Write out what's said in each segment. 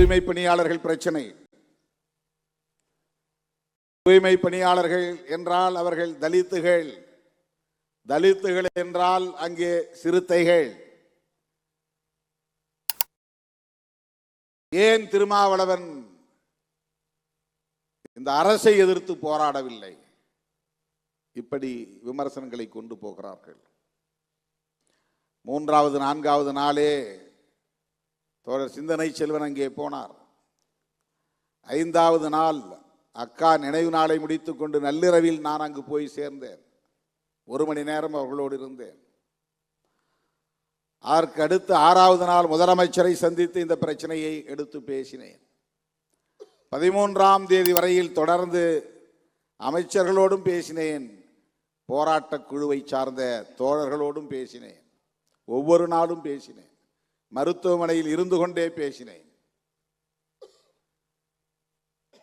தூய்மை பணியாளர்கள் பிரச்சனை. தூய்மை பணியாளர்கள் என்றால் அவர்கள் தலித்துகள். தலித்துகள் என்றால் அங்கே சிறுத்தைகள். ஏன் திருமாவளவன் இந்த அரசை எதிர்த்து போராடவில்லை? இப்படி விமர்சனங்களை கொண்டு போகிறார்கள். மூன்றாவது நான்காவது நாளே தோழர் சிந்தனை செல்வன் அங்கே போனார். ஐந்தாவது நாள் அக்கா நினைவு நாளை முடித்து கொண்டு நள்ளிரவில் நான் அங்கு போய் சேர்ந்தேன். ஒரு மணி நேரம் அவர்களோடு இருந்தேன். அதற்கு அடுத்து ஆறாவது நாள் முதலமைச்சரை சந்தித்து இந்த பிரச்சனையை எடுத்து பேசினேன். பதிமூன்றாம் தேதி வரையில் தொடர்ந்து அமைச்சர்களோடும் பேசினேன். போராட்டக் குழுவை சார்ந்த தோழர்களோடும் பேசினேன். ஒவ்வொரு நாளும் பேசினேன். மருத்துவமனையில் இருந்து கொண்டே பேசினேன்.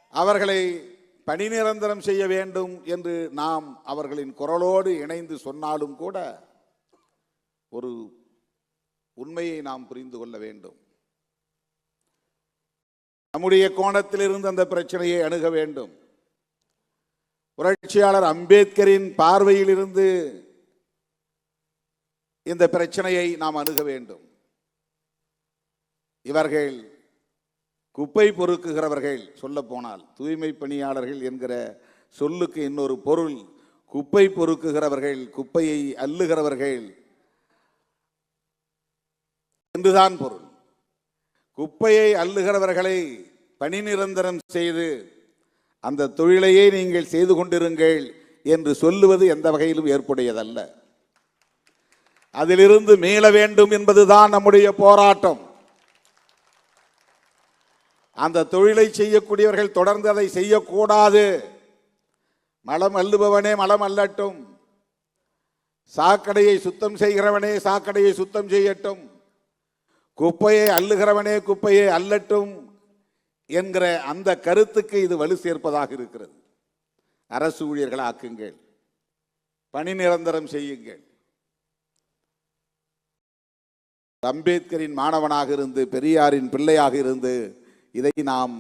அவர்களை பணி நிரந்தரம் செய்ய வேண்டும் என்று நாம் அவர்களின் குரலோடு இணைந்து சொன்னாலும் கூட ஒரு உண்மையை நாம் புரிந்து கொள்ள வேண்டும். நம்முடைய கோணத்திலிருந்து அந்த பிரச்சனையை அணுக வேண்டும். புரட்சியாளர் அம்பேத்கரின் பார்வையிலிருந்து இந்த பிரச்சனையை நாம் அணுக வேண்டும். இவர்கள் குப்பை பொறுக்குகிறவர்கள் சொல்ல போனால் தூய்மை பணியாளர்கள் என்கிற சொல்லுக்கு இன்னொரு பொருள் குப்பை பொறுக்குகிறவர்கள் குப்பையை அள்ளுகிறவர்கள் என்றுதான் பொருள். குப்பையை அள்ளுகிறவர்களை பணி நிரந்தரம் செய்து அந்த தொழிலையே நீங்கள் செய்து கொண்டிருங்கள் என்று சொல்லுவது எந்த வகையிலும் ஏற்புடையதல்ல. அதிலிருந்து மீள வேண்டும் என்பதுதான் நம்முடைய போராட்டம். அந்த தொழிலை செய்யக்கூடியவர்கள் தொடர்ந்து அதை செய்யக்கூடாது. மலம் அள்ளுபவனே மலம் அல்லட்டும் சாக்கடையை சுத்தம் செய்கிறவனே சாக்கடையை சுத்தம் செய்யட்டும். குப்பையை அள்ளுகிறவனே குப்பையை அல்லட்டும் என்கிற அந்த கருத்துக்கு இது வலு சேர்ப்பதாக இருக்கிறது. அரசு ஊழியர்கள் ஆக்குங்கள். பணி நிரந்தரம் செய்யுங்கள். அம்பேத்கரின் மாணவனாக இருந்து பெரியாரின் பிள்ளையாக இருந்து இதை நாம்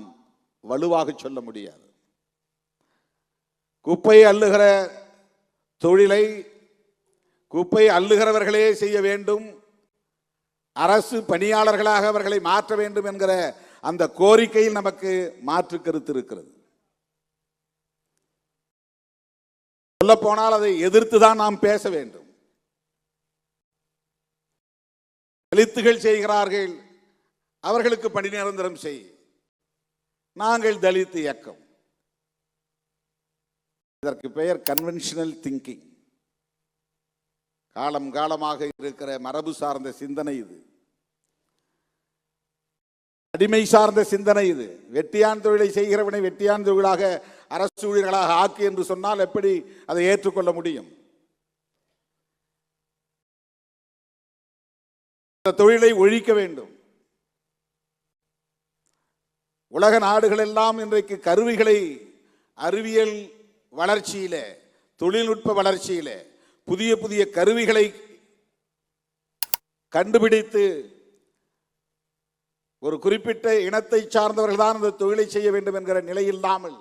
வலுவாக சொல்ல முடியாது. குப்பை அள்ளுகிற தொழிலை குப்பை அள்ளுகிறவர்களே செய்ய வேண்டும். அரசு பணியாளர்களாக அவர்களை மாற்ற வேண்டும் என்கிற அந்த கோரிக்கையில் நமக்கு மாற்று கருத்து இருக்கிறது. சொல்ல போனால் அதை எதிர்த்து தான் நாம் பேச வேண்டும். தலித்துகள் செய்கிறார்கள் அவர்களுக்கு பணி நிரந்தரம் செய். நாங்கள் தலித் இயக்கம். இதற்கு பெயர் கன்வென்ஷனல் திங்கிங் காலம் காலமாக இருக்கிற மரபு சார்ந்த சிந்தனை இது. அடிமை சார்ந்த சிந்தனை இது. வெட்டியான் தொழிலை செய்கிறவனை வெட்டியான் தொழிலாக அரசு ஊழியர்களாக ஆக்கு என்று சொன்னால் எப்படி அதை ஏற்றுக்கொள்ள முடியும்? இந்த தொழிலை ஒழிக்க வேண்டும். உலக நாடுகள் எல்லாம் இன்றைக்கு கருவிகளை அறிவியல் வளர்ச்சியில் தொழில்நுட்ப வளர்ச்சியில் புதிய புதிய கருவிகளை கண்டுபிடித்து ஒரு குறிப்பிட்ட இனத்தை சார்ந்தவர்கள் தான் அந்த தொழிலை செய்ய வேண்டும் என்கிற நிலை இல்லாமல்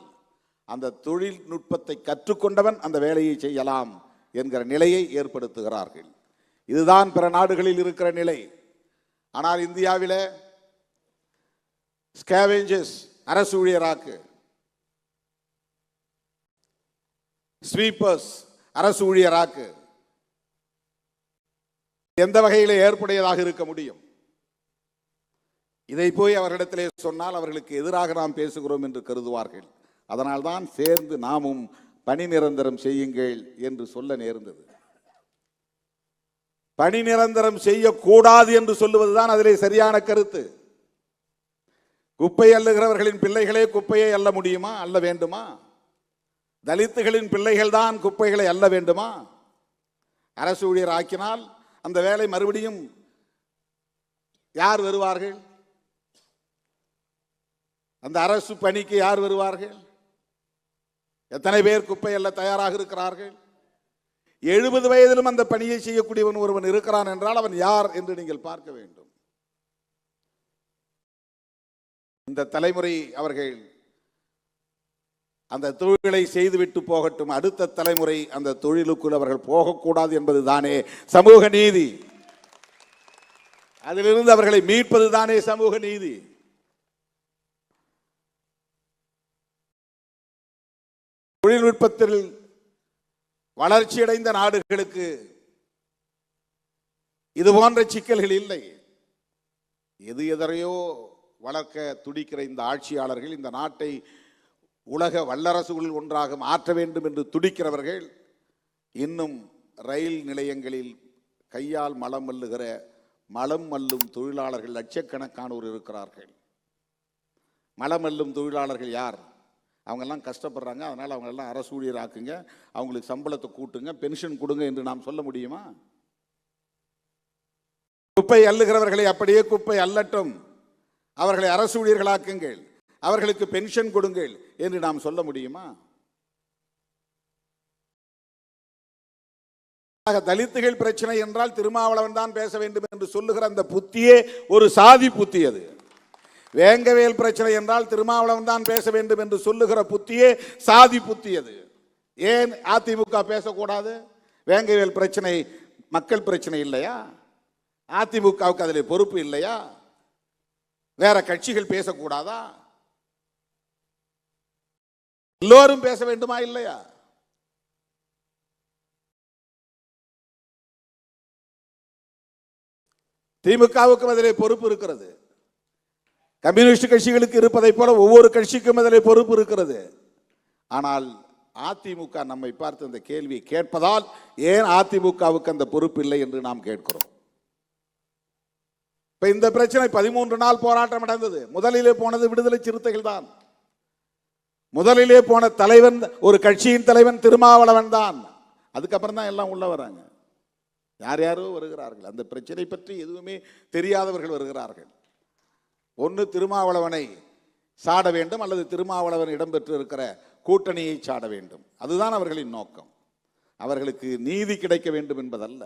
அந்த தொழில்நுட்பத்தை கற்றுக்கொண்டவன் அந்த வேலையை செய்யலாம் என்கிற நிலையை ஏற்படுத்துகிறார்கள். இதுதான் பிற நாடுகளில் இருக்கிற நிலை. ஆனால் இந்தியாவில் ஸ்கேவெஞ்சஸ் அரசு ஊழியராக்கு. ஸ்வீப்பர்ஸ் அரசு ஊழியராக்கு. எந்த வகையில் ஏற்புடையதாக இருக்க முடியும்? இதை போய் அவர்களிடத்திலே சொன்னால் அவர்களுக்கு எதிராக நாம் பேசுகிறோம் என்று கருதுவார்கள். அதனால்தான் சேர்ந்து நாமும் பணி நிரந்தரம் செய்யுங்கள் என்று சொல்ல நேர்ந்தது. பணி நிரந்தரம் செய்யக்கூடாது என்று சொல்லுவதுதான் அதிலே சரியான கருத்து. குப்பை அள்ளுகிறவர்களின் பிள்ளைகளே குப்பையை அள்ள முடியுமா? அல்ல வேண்டுமா? தலித்துகளின் பிள்ளைகள் தான் குப்பைகளை அள்ள வேண்டுமா? அரசு ஊழியர் ஆக்கினால் அந்த வேலை மறுபடியும் யார் வருவார்கள்? அந்த அரசு பணிக்கு யார் வருவார்கள்? எத்தனை பேர் குப்பை அல்ல தயாராக இருக்கிறார்கள்? எழுபது வயதிலும் அந்த பணியை செய்யக்கூடியவன் ஒருவன் இருக்கிறான் என்றால் அவன் யார் என்று நீங்கள் பார்க்க வேண்டும். இந்த தலைமுறை அவர்கள் அந்த தொழிலை செய்துவிட்டு போகட்டும் அடுத்த தலைமுறை அந்த தொழிலுக்குள் அவர்கள் போகக்கூடாது என்பது தானே சமூக நீதி. அதிலிருந்து அவர்களை மீட்பது தானே சமூக நீதி. தொழில்நுட்பத்தில் வளர்ச்சியடைந்த நாடுகளுக்கு இது போன்ற சிக்கல்கள் இல்லை. எது எதரையோ வளர்க்க துடிக்கிற இந்த ஆட்சியாளர்கள் இந்த நாட்டை உலக வல்லரசுகளில் ஒன்றாக மாற்ற வேண்டும் என்று துடிக்கிறவர்கள் இன்னும் ரயில் நிலையங்களில் கையால் மலம் மல்லுகிற மலம் மல்லும் தொழிலாளர்கள் லட்சக்கணக்கானோர் இருக்கிறார்கள். மலம் மல்லும் தொழிலாளர்கள் யார்? அவங்கெல்லாம் கஷ்டப்படுறாங்க அதனால் அவங்களெல்லாம் அரசு ஊழியராக்குங்க அவங்களுக்கு சம்பளத்தை கூட்டுங்க பென்ஷன் கொடுங்க என்று நாம் சொல்ல முடியுமா? குப்பை அள்ளுகிறவர்களை அப்படியே குப்பை அல்லட்டும் அவர்களை அரசு ஊழியர்களாக்குங்கள். அவர்களுக்கு பென்ஷன் கொடுங்கள் என்று நாம் சொல்ல முடியுமா? ஆக, தலித்துகள் பிரச்சனை என்றால் திருமாவளவன் தான் பேச வேண்டும் என்று சொல்லுகிற அந்த புத்தியே ஒரு சாதி புத்தி அது. வேங்கவேல் பிரச்சனை என்றால் திருமாவளவன் தான் பேச வேண்டும் என்று சொல்லுகிற புத்தியே சாதி புத்தி அது. ஏன் அதிமுக பேசக்கூடாது? வேங்கவேல் பிரச்சனை மக்கள் பிரச்சனை இல்லையா? அதிமுகவுக்கு அதில் பொறுப்பு இல்லையா? வேற கட்சிகள் பேசக்கூடாதா? எல்லோரும் பேச வேண்டுமா இல்லையா? திமுகவுக்கும் அதிலே பொறுப்பு இருக்கிறது. கம்யூனிஸ்ட் கட்சிகளுக்கு இருப்பதை போல ஒவ்வொரு கட்சிக்கும் அதிலே பொறுப்பு இருக்கிறது. ஆனால் அதிமுக நம்மை பார்த்து அந்த கேள்வியை கேட்பதால் ஏன் அதிமுகவுக்கு அந்த பொறுப்பு இல்லை என்று நாம் கேட்கிறோம்? இப்போ இந்த பிரச்சனை பதிமூன்று நாள் போராட்டம் நடந்தது. முதலிலே போனது விடுதலை சிறுத்தைகள் தான். முதலிலே போன தலைவன் ஒரு கட்சியின் தலைவன் திருமாவளவன் தான். அதுக்கப்புறம் தான் எல்லாம் உள்ள வராங்க. யார் யாரோ வருகிறார்கள். அந்த பிரச்சனை பற்றி எதுவுமே தெரியாதவர்கள் வருகிறார்கள். ஒன்று திருமாவளவனை சாட வேண்டும் அல்லது திருமாவளவன் இடம்பெற்று இருக்கிற கூட்டணியை சாட வேண்டும். அதுதான் அவர்களின் நோக்கம். அவர்களுக்கு நீதி கிடைக்க வேண்டும் என்பதல்ல.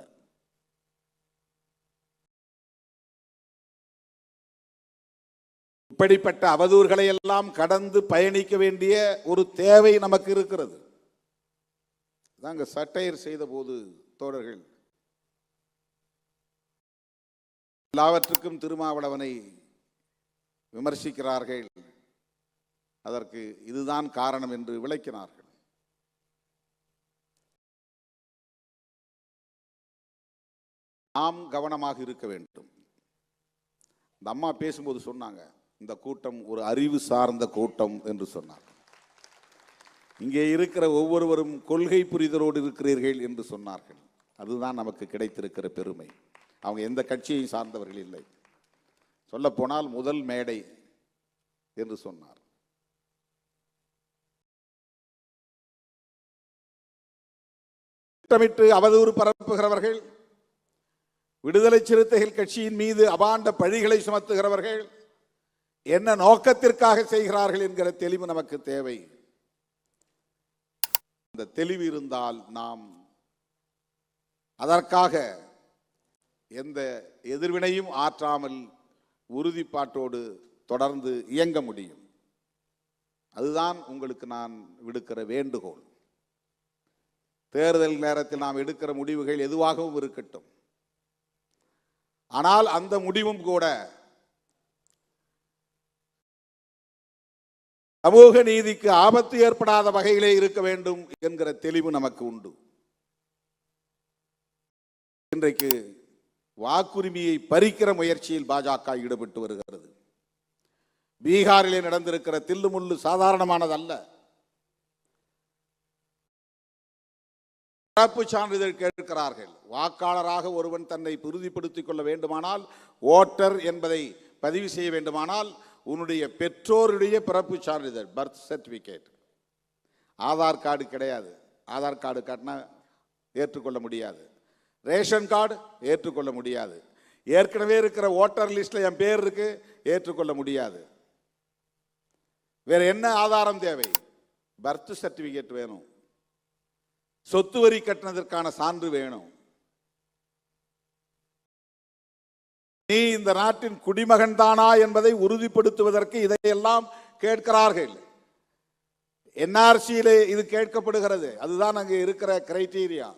இப்படிப்பட்ட அவதூறுகளை எல்லாம் கடந்து பயணிக்க வேண்டிய ஒரு தேவை நமக்கு இருக்கிறது. நாங்கள் சட்டையர் செய்த போது தோழர்கள். எல்லாவற்றுக்கும் திருமாவளவனை விமர்சிக்கிறார்கள். அதற்கு இதுதான் காரணம் என்று விளக்கினார்கள். நாம் கவனமாக இருக்க வேண்டும். இந்த அம்மா பேசும்போது சொன்னாங்க இந்த கூட்டம் ஒரு அறிவு சார்ந்த கூட்டம் என்று சொன்னார். இங்கே இருக்கிற ஒவ்வொருவரும் கொள்கை புரிதலோடு இருக்கிறீர்கள் என்று சொன்னார்கள். அதுதான் நமக்கு கிடைத்திருக்கிற பெருமை. அவங்க எந்த கட்சியையும் சார்ந்தவர்கள் இல்லை. சொல்லப்போனால் முதல் மேடை என்று சொன்னார். திட்டமிட்டு அவதூறு பரப்புகிறவர்கள் விடுதலை சிறுத்தைகள் கட்சியின் மீது அபாண்ட பழிகளை சுமத்துகிறவர்கள் என்ன நோக்கத்திற்காக செய்கிறார்கள் என்கிற தெளிவு நமக்கு தேவை. அந்த தெளிவு இருந்தால் நாம் அதற்காக எந்த எதிர்வினையும் ஆற்றாமல் உறுதிப்பாட்டோடு தொடர்ந்து இயங்க முடியும். அதுதான் உங்களுக்கு நான் விடுக்கிற வேண்டுகோள். தேர்தல் நேரத்தில் நாம் எடுக்கிற முடிவுகள் எதுவாகவும் இருக்கட்டும். ஆனால் அந்த முடிவும் கூட சமூக நீதிக்கு ஆபத்து ஏற்படாத வகையிலே இருக்க வேண்டும் என்கிற தெளிவு நமக்கு உண்டு. இன்றைக்கு வாக்குரிமையை பறிக்கிற முயற்சியில் பாஜக ஈடுபட்டு வருகிறது. பீகாரிலே நடந்திருக்கிற தில்லுமுள்ளு சாதாரணமானதல்ல. பிறப்பு சான்றிதழ் கேட்கிறார்கள் வாக்காளராக ஒருவன் தன்னை உறுதிப்படுத்திக் கொள்ள வேண்டுமானால் ஓட்டர் என்பதை பதிவு செய்ய வேண்டுமானால் உன்னுடைய பெற்றோருடைய பிறப்பு சான்றிதழ் பர்த் சர்டிஃபிகேட் ஆதார் கார்டு கிடையாது. ஆதார் கார்டு காட்டினா ஏற்றுக்கொள்ள முடியாது. ரேஷன் கார்டு ஏற்றுக்கொள்ள முடியாது. ஏற்கனவே இருக்கிற ஓட்டர் லிஸ்ட்டில் என் பேர் இருக்கு ஏற்றுக்கொள்ள முடியாது. வேற என்ன ஆதாரம் தேவை? பர்த் சர்டிஃபிகேட் வேணும். சொத்து வரி கட்டினதற்கான சான்று வேணும். நீ இந்த நாட்டின் குடிமகன் தானா என்பதை உறுதிப்படுத்துவதற்கு இதையெல்லாம் கேட்கிறார்கள். என்ஆர்சியிலே இது கேட்கப்படுகிறது. அதுதான் அங்கே இருக்கிற கிரைட்டீரியா